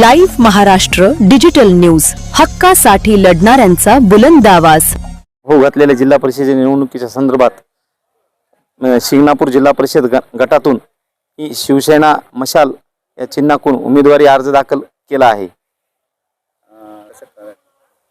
Live Maharashtra digital news. हक्कासाठी लढणाऱ्यांचा बुलंद आवाज. हो घातलेल्या जिल्हा परिषद निवडणुकीच्या संदर्भात शिंगणापूर जिल्हा परिषद ग- गटातून ही शिवसेना मशाल या चिन्हाकून उमेदवारी अर्ज दाखल केला आहे.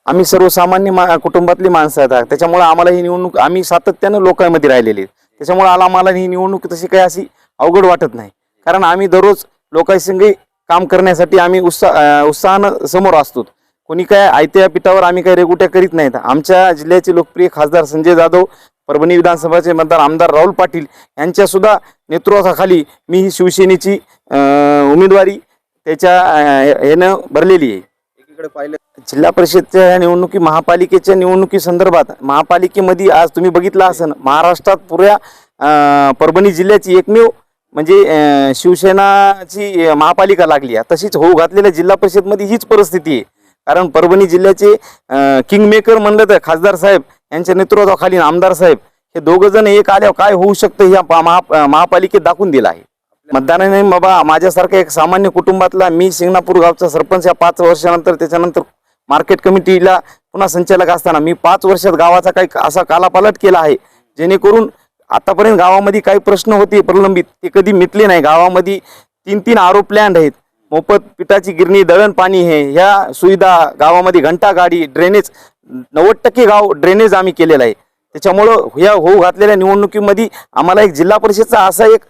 आम्ही सर्वसामान्य मा कुटुंबातली माणसं आहेत. त्याच्यामुळे आम्हाला ही निवडणूक आम्ही सातत्यानं लोकांमध्ये राहिलेली त्याच्यामुळे आला आम्हाला ही निवडणूक तशी काही अशी अवघड वाटत नाही. कारण आम्ही दररोज लोकांसंगी काम करण्यासाठी आम्ही उत्साह उत्साहानं समोर असतो. कोणी काय आयत्या पिठावर आम्ही काही रेगुट्या करीत नाहीत. आमच्या जिल्ह्याचे लोकप्रिय खासदार संजय जाधव परभणी विधानसभाचे मतदार आमदार राहुल पाटील यांच्या सुद्धा नेतृत्वाखाली मी ही शिवसेनेची उमेदवारी त्याच्या अ, यानं भरलेली आहे. एकीकडे पाहिलं जिल्हा परिषदच्या या निवडणुकी महापालिकेच्या निवडणुकी संदर्भात महापालिकेमध्ये आज तुम्ही बघितलं असन महाराष्ट्रात पुऱ्या परभणी जिल्ह्याची एकमेव म्हणजे शिवसेनाची महापालिका लागली आहे. तशीच होऊ घातलेल्या जिल्हा परिषदमध्ये हीच परिस्थिती आहे. कारण परभणी जिल्ह्याचे किंगमेकर म्हणलं तर खासदार साहेब यांच्या नेतृत्वाखाली आमदार साहेब हे दोघं जण एक आल्यावर काय होऊ शकतं ह्या महा महापालिकेत दाखवून दिलं आहे. मतदानाने बाबा माझ्यासारखा एक सामान्य कुटुंबातला मी शिंगणापूर गावचा सरपंच या पाच वर्षानंतर त्याच्यानंतर मार्केट कमिटीला पुन्हा संचालक असताना मी पाच वर्षात गावाचा काही असा कालापालट केला आहे. जेणेकरून आतापर्यंत गावामध्ये काही प्रश्न होते प्रलंबित ते कधी मिटले नाही. गावामध्ये तीन तीन आरो प्लॅन्ट आहेत. मोफत पिठाची गिरणी दळण पाणी हे ह्या सुविधा गावामध्ये घंटा गाडी ड्रेनेज नव्वद टक्के गाव ड्रेनेज आम्ही केलेलं आहे. त्याच्यामुळं ह्या होऊ घातलेल्या निवडणुकीमध्ये आम्हाला एक जिल्हा परिषदचा असा एक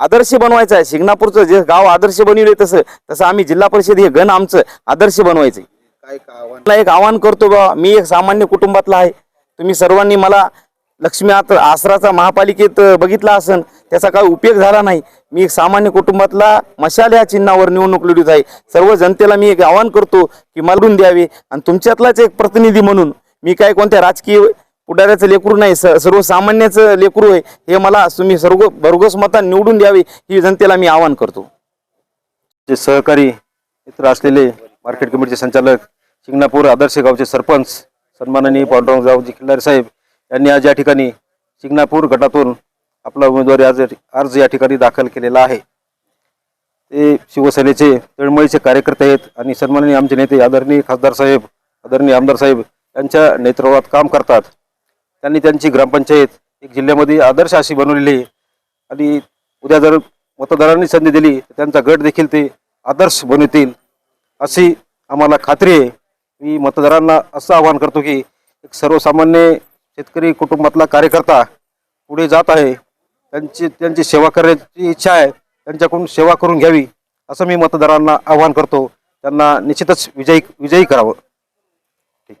आदर्श बनवायचा आहे. शिंगणापूरचं जे गाव आदर्श बनवले तसं तसं आम्ही जिल्हा परिषद हे गण आमचं आदर्श बनवायचं आहे. काय एक आवाहन करतो बा मी एक सामान्य कुटुंबातला आहे. तुम्ही सर्वांनी मला लक्ष्मी आत आसराचा महापालिकेत बघितला असन त्याचा काही उपयोग झाला नाही. मी एक सामान्य कुटुंबातला मशाल या चिन्हावर निवडणूक लढत आहे. सर्व जनतेला मी एक आवाहन करतो की मालवून द्यावे. आणि तुमच्यातलाच एक प्रतिनिधी म्हणून मी काय कोणत्या राजकीय पुढाऱ्याचं लेकरू नाही स सर्वसामान्याचं लेकरू आहे हे मला तुम्ही सर्व भरघोस मतात निवडून द्यावे ही जनतेला मी आवाहन करतो. जे सहकारी मित्र असलेले मार्केट कमिटीचे संचालक शिंगणापूर आदर्श गावचे सरपंच सन्माननीय पांडुरंग खिल्लारे साहेब यांनी आज या ठिकाणी शिंगणापूर गटातून आपला उमेदवारी अर्ज अर्ज या ठिकाणी दाखल केलेला आहे. ते शिवसेनेचे तळमळीचे कार्यकर्ते आहेत आणि सन्माननीय आमचे नेते आदरणीय खासदार साहेब आदरणीय आमदार साहेब यांच्या नेतृत्वात काम करतात. त्यांनी त्यांची ग्रामपंचायत एक जिल्ह्यामध्ये आदर्श अशी बनवलेली आणि उद्या जर मतदारांनी संधी दिली तर त्यांचा गट देखील ते आदर्श बनवतील अशी आम्हाला खात्री आहे. मी मतदारांना असं आवाहन करतो की एक सर्वसामान्य शेतकरी कुटुंबातला कार्यकर्ता पुढे जात आहे. त्यांची त्यांची सेवा करण्याची इच्छा आहे. त्यांच्याकडून सेवा करून घ्यावी असं मी मतदारांना आवाहन करतो. त्यांना निश्चितच विजयी विजयी करावं.